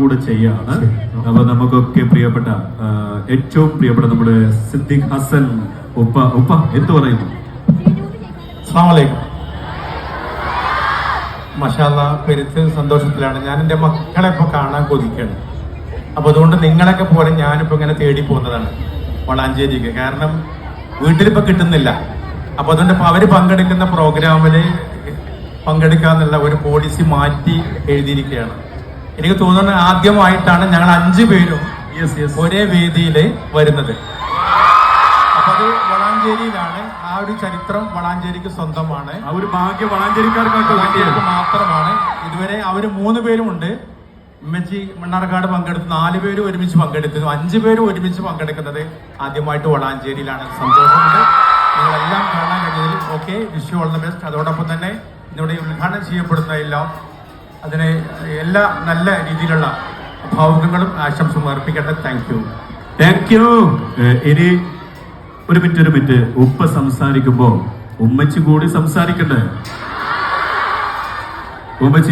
കൂടെ ചെയ്യാണ്. അപ്പൊ നമുക്കൊക്കെ പ്രിയപ്പെട്ട ഏറ്റവും പ്രിയപ്പെട്ട നമ്മുടെ സിദ്ദിഖ് ഹസൻ ഉപ്പ ഉപ്പ എന്ത് പറയുന്നു? മഷാല പെരുത്ത് സന്തോഷത്തിലാണ്. ഞാൻ എന്റെ മക്കളെ ഇപ്പോൾ കാണാൻ കൊതിക്കുകയാണ് അപ്പോൾ അതുകൊണ്ട് നിങ്ങളൊക്കെ പോലെ ഞാനിപ്പോൾ ഇങ്ങനെ തേടി പോകുന്നതാണ്. വളാഞ്ചേരിക്ക് കാരണം വീട്ടിലിപ്പോൾ കിട്ടുന്നില്ല. അപ്പോൾ അതുകൊണ്ട് ഇപ്പോൾ അവർ പങ്കെടുക്കുന്ന പ്രോഗ്രാമിൽ പങ്കെടുക്കാന്നുള്ള ഒരു പോളിസി മാറ്റി എഴുതിയിരിക്കുകയാണ്. എനിക്ക് തോന്നുന്നത് ആദ്യമായിട്ടാണ് ഞങ്ങൾ അഞ്ചു പേരും ഒരേ വേദിയിൽ വരുന്നത്. അപ്പൊ അത് വളാഞ്ചേരിയിലാണ്. ആ ഒരു ചരിത്രം വളാഞ്ചേരിക്ക് സ്വന്തമാണ്. ആ ഒരു ഭാഗ്യ വളാഞ്ചേരിക്കാർക്ക് മാത്രമാണ്. ഇതുവരെ അവർ മൂന്ന് പേരും ഉണ്ട്. ഉമ്മച്ചി മണ്ണാർക്കാട് പങ്കെടുത്തു നാല് പേര് ഒരുമിച്ച് പങ്കെടുത്തു അഞ്ചു പേര് ഒരുമിച്ച് പങ്കെടുക്കുന്നത് ആദ്യമായിട്ട് വളാഞ്ചേരിയിലാണ്. സന്തോഷമുണ്ട്. നിങ്ങളെല്ലാം കാണാൻ കഴിഞ്ഞതിൽ okay. Vishu all the best അതോടൊപ്പം തന്നെ ഇവിടെ ഉദ്ഘാടനം ചെയ്യപ്പെടുന്ന എല്ലാം അതിന് എല്ലാ നല്ല രീതിയിലുള്ള ഭാവുകങ്ങളും ആശംസകളും അർപ്പിക്കട്ടെ താങ്ക് യു താങ്ക് യു ഇനി ഒരു മിനിറ്റ് ഒരു മിനിറ്റ്. ഉപ്പ സംസാരിക്കുമ്പോ ഉമ്മച്ചി കൂടി സംസാരിക്കണ്ടേ? ഉമ്മച്ചി